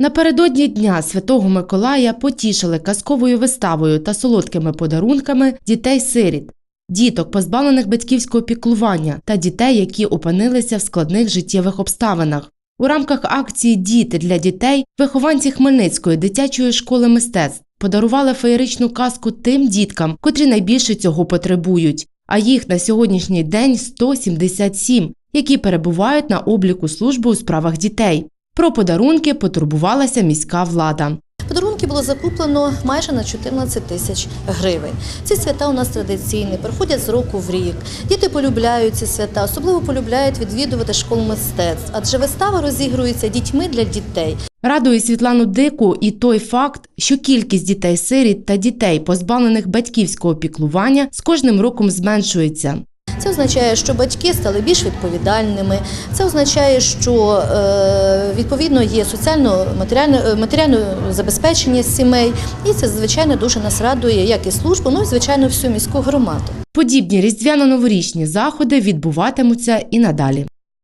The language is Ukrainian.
Напередодні Дня Святого Миколая потішили казковою виставою та солодкими подарунками дітей-сиріт, діток, позбавлених батьківського піклування та дітей, які опинилися в складних життєвих обставинах. У рамках акції Діти для дітей вихованці Хмельницької дитячої школи мистецтв подарували феєричну казку тим діткам, котрі найбільше цього потребують. А їх на сьогоднішній день 177, які перебувають на обліку служби у справах дітей. Про подарунки потурбувалася міська влада. Подарунки було закуплено майже на 14 тисяч гривень. Ці свята у нас традиційні, проходять з року в рік. Діти полюбляють ці свята, особливо полюбляють відвідувати школу мистецтв, адже вистава розігрується дітьми для дітей. Радує Світлану Дику і той факт, що кількість дітей-сиріт та дітей, позбавлених батьківського піклування, з кожним роком зменшується. Це означає, що батьки стали більш відповідальними. Це означає, що е, відповідно є соціально-матеріальне е, матеріальне забезпечення сімей, і це звичайно дуже нас радує, як і службу, ну і звичайно всю міську громаду. Подібні різдвяно-новорічні заходи відбуватимуться і надалі.